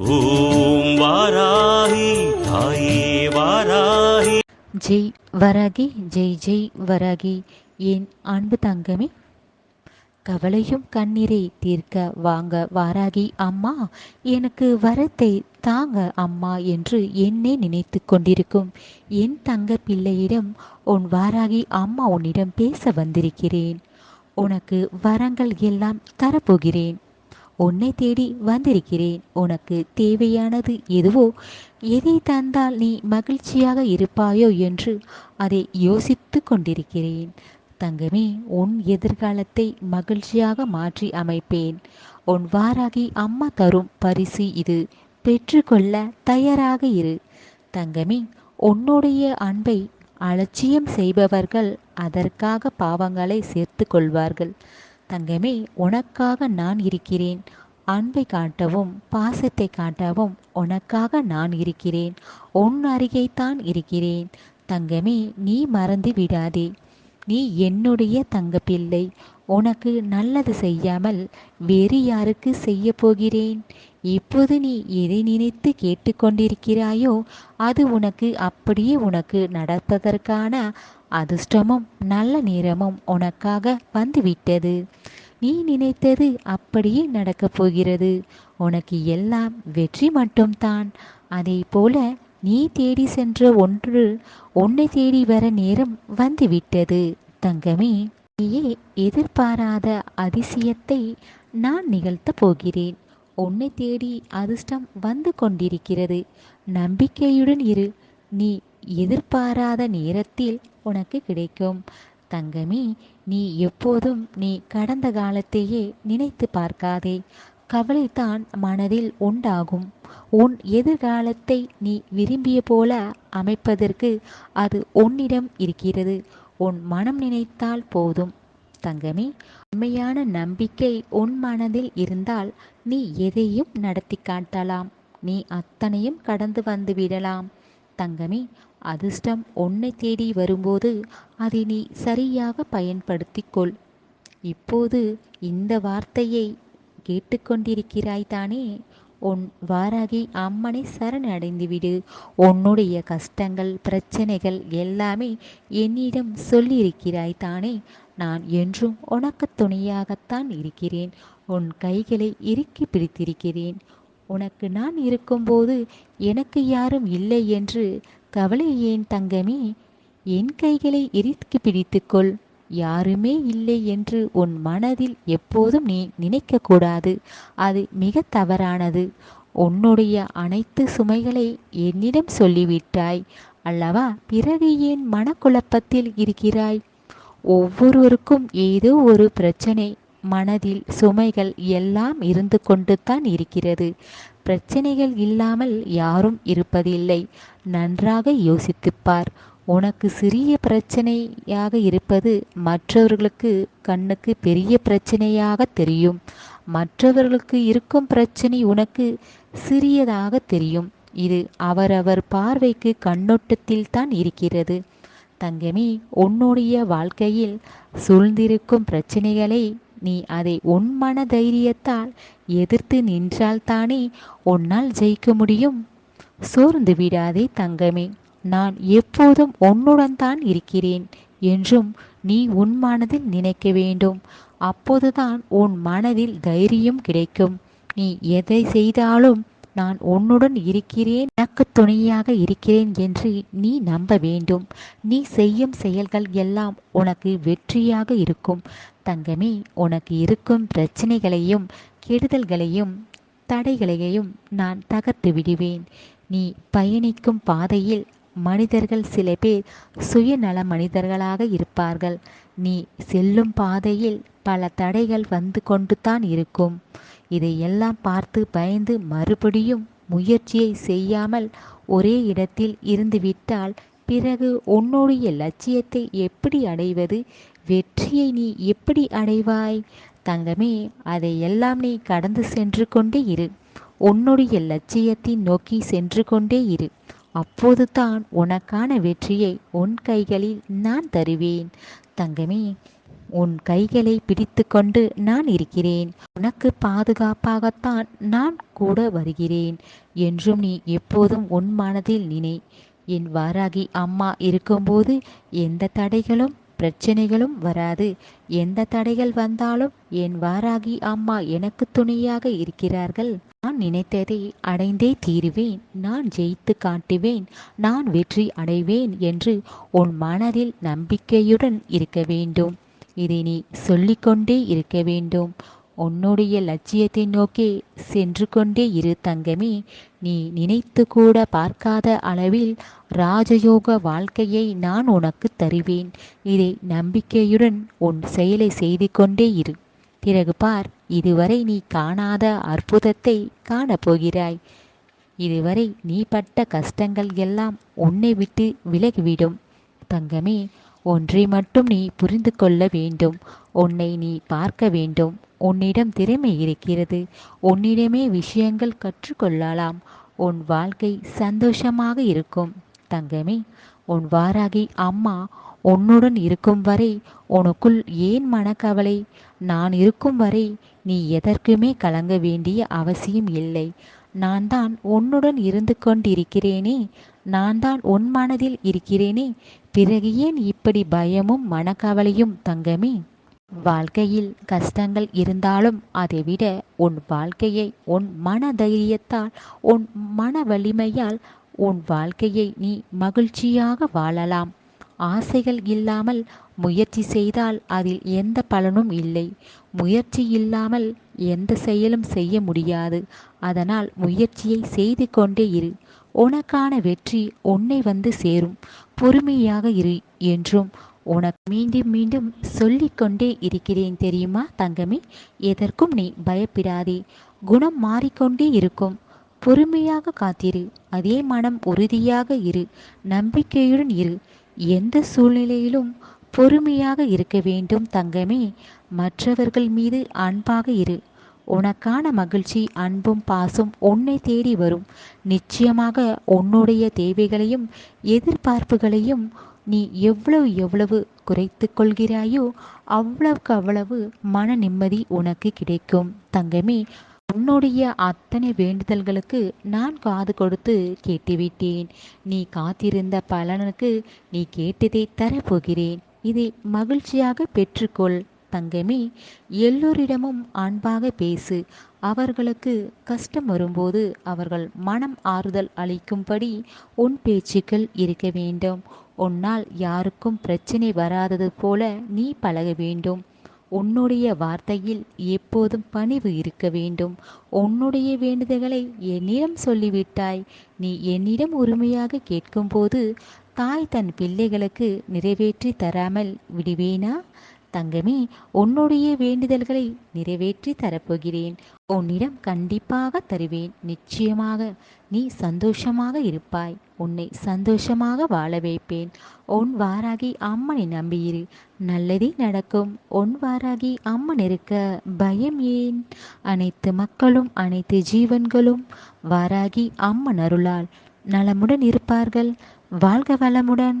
ஓம் வாராகி தாயே வாராகி. ஜெய் வராகி ஜெய் ஜெய் வராகி. என் அன்பு தங்கமே? கவலையும் கண்ணீரை தீர்க்க வாங்க வாராகி அம்மா. எனக்கு வரத்தை தாங்க அம்மா என்று என்னை நினைத்து கொண்டிருக்கும். என் தங்க பிள்ளையிடம் உன் வாராகி அம்மா உன்னிடம் பேச வந்திருக்கிறேன். உனக்கு வரங்கள் எல்லாம் தரப்போகிறேன். உன்னை தேடி வந்திருக்கிறேன். உனக்கு தேவையானது எதுவோ எதை தந்தால் நீ மகிழ்ச்சியாக இருப்பாயோ என்று அதை யோசித்து கொண்டிருக்கிறேன். தங்கமே உன் எதிர்காலத்தை மகிழ்ச்சியாக மாற்றி அமைப்பேன். உன் வாராகி அம்மா தரும் பரிசு இது. பெற்றுக்கொள்ள தயாராக இரு. தங்கமே உன்னுடைய அன்பை அலட்சியம் செய்பவர்கள் அதற்காக பாவங்களை சேர்த்து கொள்வார்கள். தங்கமே உனக்காக நான் இருக்கிறேன். அன்பை காட்டவும் பாசத்தை காட்டவும் உனக்காக நான் இருக்கிறேன். உன் அருகேதான் இருக்கிறேன். தங்கமே நீ மறந்து விடாதே. நீ என்னுடைய தங்கப்பிள்ளை. உனக்கு நல்லது செய்யாமல் வேறு யாருக்கு செய்ய போகிறேன்? இப்போது நீ எதை நினைத்து கேட்டுக்கொண்டிருக்கிறாயோ அது உனக்கு அப்படியே உனக்கு நடப்பதற்கான அதிர்ஷ்டமும் நல்ல நேரமும் உனக்காக வந்துவிட்டது. நீ நினைத்தது அப்படியே நடக்கப் போகிறது. உனக்கு எல்லாம் வெற்றி மட்டும்தான். அதே போல நீ தேடி சென்ற ஒன்று உன்னை தேடி வர நேரம் வந்துவிட்டது. தங்கமே நீயே எதிர்பாராத அதிசயத்தை நான் நிகழ்த்தப் போகிறேன். உன்னை தேடி அதிர்ஷ்டம் வந்து கொண்டிருக்கிறது. நம்பிக்கையுடன் இரு. நீ எதிர்பாராத நேரத்தில் உனக்கு கிடைக்கும். தங்கமே நீ எப்போதும் நீ கடந்த காலத்தையே நினைத்து பார்க்காதே. கவலைதான் மனதில் உண்டாகும். உன் எதிர்காலத்தை நீ விரும்பிய போல அமைப்பதற்கு அது உன்னிடம் இருக்கிறது. உன் மனம் நினைத்தால் போதும். தங்கமே உண்மையான நம்பிக்கை உன் மனதில் இருந்தால் நீ எதையும் நடத்தி காட்டலாம். நீ அத்தனையும் கடந்து வந்து விடலாம். தங்கமே அதிர்ஷ்டம் உன்னை தேடி வரும்போது அதை நீ சரியாக பயன்படுத்திக் கொள். இப்போது இந்த வார்த்தையை கேட்டுக்கொண்டிருக்கிறாய் தானே? உன் வாராகி அம்மனை சரணடைந்துவிடு. உன்னுடைய கஷ்டங்கள் பிரச்சனைகள் எல்லாமே என்னிடம் சொல்லியிருக்கிறாய் தானே. நான் என்றும் உனக்கு துணையாகத்தான் இருக்கிறேன். உன் கைகளை இறுக்கி பிடித்திருக்கிறேன். உனக்கு நான் இருக்கும்போது எனக்கு யாரும் இல்லை என்று கவலை ஏன் தங்கமே? என் கைகளை இறுக்கி பிடித்துக்கொள். யாருமே இல்லை என்று உன் மனதில் எப்போதும் நீ நினைக்கக்கூடாது அது மிக தவறானது. உன்னுடைய அனைத்து சுமைகளை என்னிடம் சொல்லிவிட்டாய். அல்லவா? பிறகு ஏன் மனக்குழப்பத்தில் இருக்கிறாய்? ஒவ்வொருவருக்கும் ஏதோ ஒரு பிரச்சனை. மனதில் சுமைகள் எல்லாம் இருந்து கொண்டு தான் இருக்கிறது. பிரச்சனைகள் இல்லாமல் யாரும் இருப்பதில்லை. நன்றாக யோசித்துப்பார் உனக்கு சிறிய பிரச்சனையாக இருப்பது மற்றவர்களுக்கு கண்ணுக்கு பெரிய பிரச்சனையாக தெரியும். மற்றவர்களுக்கு இருக்கும் பிரச்சனை உனக்கு சிறியதாக தெரியும். இது அவரவர் பார்வைக்கு கண்ணோட்டத்தில் தான் இருக்கிறது. தங்கமே உன்னுடைய வாழ்க்கையில் சூழ்ந்திருக்கும் பிரச்சனைகளை நீ அதை உன் மன தைரியத்தால் எதிர்த்து நின்றால்தானே உன்னால் ஜெயிக்க முடியும்? சோர்ந்து விடாதே தங்கமே. நான் எப்போதும் உன்னுடன் தான் இருக்கிறேன் என்றும் நீ உன் மனதில் நினைக்க வேண்டும். அப்போதுதான் உன் மனதில் தைரியம் கிடைக்கும். நீ எதை செய்தாலும் நான் உன்னுடன் இருக்கிறேன் எனக்கு துணையாக இருக்கிறேன் என்று நீ நம்ப வேண்டும். நீ செய்யும் செயல்கள் எல்லாம் உனக்கு வெற்றியாக இருக்கும். தங்கமே உனக்கு இருக்கும் பிரச்சனைகளையும் கெடுதல்களையும் தடைகளையும் நான் தகர்த்து விடுவேன். நீ பயணிக்கும் பாதையில் மனிதர்கள் சில பேர் சுயநல மனிதர்களாக இருப்பார்கள். நீ செல்லும் பாதையில் பல தடைகள் வந்து கொண்டு தான் இருக்கும் இதையெல்லாம் பார்த்து பயந்து மறுபடியும் முயற்சியை செய்யாமல் ஒரே இடத்தில் இருந்துவிட்டால் பிறகு உன்னுடைய லட்சியத்தை எப்படி அடைவது? வெற்றியை நீ எப்படி அடைவாய்? தங்கமே அதையெல்லாம் நீ கடந்து சென்று கொண்டே இரு. உன்னுடைய லட்சியத்தை நோக்கி சென்று கொண்டே இரு. அப்போது தான் உனக்கான வெற்றியை உன் கைகளில் நான் தருவேன். தங்கமே உன் கைகளை பிடித்துக்கொண்டு நான் இருக்கிறேன். உனக்கு பாதுகாப்பாகத்தான் நான் கூட வருகிறேன். என்றும் நீ எப்போதும் உன் மனதில் நினை. என் வாராகி அம்மா இருக்கும்போது எந்த தடைகளும் பிரச்சனைகளும் வராது. எந்த தடைகள் வந்தாலும் என் வாராகி அம்மா எனக்கு துணையாக இருக்கிறார்கள். நான் நினைத்ததை அடைந்தே தீருவேன். நான் ஜெயித்து காட்டுவேன். நான் வெற்றி அடைவேன் என்று உன் மனதில் நம்பிக்கையுடன் இருக்க வேண்டும். இதை நீ சொல்லிக்கொண்டே இருக்க வேண்டும். உன்னுடைய லட்சியத்தை நோக்கி சென்று கொண்டே இரு தங்கமே. நீ நினைத்து கூட பார்க்காத அளவில் ராஜயோக வாழ்க்கையை நான் உனக்கு தருவேன். இதை நம்பிக்கையுடன் உன் செயலை செய்து கொண்டே இரு. பிறகு பார் இதுவரை நீ காணாத அற்புதத்தை காணப்போகிறாய். இதுவரை நீ பட்ட கஷ்டங்கள் எல்லாம் உன்னை விட்டு விலகிவிடும். தங்கமே ஒன்றை மட்டும் நீ புரிந்து கொள்ள வேண்டும். உன்னை நீ பார்க்க வேண்டும். உன்னிடம் திறமை இருக்கிறது. உன்னிடமே விஷயங்கள் கற்றுக்கொள்ளலாம். உன் வாழ்க்கை சந்தோஷமாக இருக்கும். தங்கமே உன் வாராகி அம்மா உன்னுடன் இருக்கும் வரை உனக்குள் ஏன் மனக்கவலை? நான் இருக்கும் வரை நீ எதற்குமே கலங்க வேண்டிய அவசியம் இல்லை. நான் தான் உன்னுடன் இருந்து கொண்டிருக்கிறேனே நான் தான் உன் மனதில் இருக்கிறேனே பிறகு ஏன் இப்படி பயமும் மனக்கவலையும் தங்கமே? வாழ்க்கையில் கஷ்டங்கள் இருந்தாலும் அதைவிட உன் வாழ்க்கையை உன் மன தைரியத்தால் உன் மன வலிமையால் உன் வாழ்க்கையை நீ மகிழ்ச்சியாக வாழலாம். ஆசைகள் இல்லாமல் முயற்சி செய்தால் அதில் எந்த பலனும் இல்லை. முயற்சி இல்லாமல் எந்த செயலும் செய்ய முடியாது. அதனால் முயற்சியை செய்து கொண்டே இரு. உனக்கான வெற்றி உன்னை வந்து சேரும். பொறுமையாக இரு என்றும் உனக்கு மீண்டும் மீண்டும் சொல்லிக்கொண்டே இருக்கிறேன் தெரியுமா தங்கமே? எதற்கும் நீ பயப்படாதே. குணம் மாறிக்கொண்டே இருக்கும். பொறுமையாக காத்திரு. அதே மனம் உறுதியாக இரு. நம்பிக்கையுடன் இரு. எந்த சூழ்நிலையிலும் பொறுமையாக இருக்க வேண்டும் தங்கமே. மற்றவர்கள் மீது அன்பாக இரு. உனக்கான மகிழ்ச்சி அன்பும் பாசும் உன்னை தேடி வரும். நிச்சயமாக உன்னுடைய தேவைகளையும் எதிர்பார்ப்புகளையும் நீ எவ்வளவு எவ்வளவு குறைத்து கொள்கிறாயோ அவ்வளவுக்கு அவ்வளவு மன நிம்மதி உனக்கு கிடைக்கும். தங்கமே உன்னுடைய அத்தனை வேண்டுதல்களுக்கு நான் காது கொடுத்து கேட்டுவிட்டேன். நீ காத்திருந்த பலனுக்கு நீ கேட்டதை தரப்போகிறேன். இதை மகிழ்ச்சியாக பெற்றுக்கொள் தங்கமே. எல்லோரிடமும் அன்பாக பேசு. அவர்களுக்கு கஷ்டம் வரும்போது அவர்கள் மனம் ஆறுதல் அளிக்கும்படி உன் பேச்சுக்கள் இருக்க வேண்டும். உன்னால் யாருக்கும் பிரச்சனை வராதது போல நீ பழக வேண்டும். உன்னுடைய வார்த்தையில் எப்போதும் பணிவு இருக்க வேண்டும். உன்னுடைய வேண்டுதல்களை என்னிடம் சொல்லிவிட்டாய். நீ என்னிடம் உரிமையாக கேட்கும்போது தாய் தன் பிள்ளைகளுக்கு நிறைவேற்றி தராமல் விடுவேனா? தங்கமே உன்னுடைய வேண்டுதல்களை நிறைவேற்றி தரப்போகிறேன். உன்னிடம் கண்டிப்பாக தருவேன். நிச்சயமாக நீ சந்தோஷமாக இருப்பாய். உன்னை சந்தோஷமாக வாழ வைப்பேன். உன் வாராகி அம்மனை நம்பியிரு. நல்லதே நடக்கும். உன் வாராகி அம்மன் இருக்க பயம் ஏன்? அனைத்து மக்களும் அனைத்து ஜீவன்களும் வாராகி அம்மன் அருளால். நலமுடன் இருப்பார்கள். வாழ்க வளமுடன்.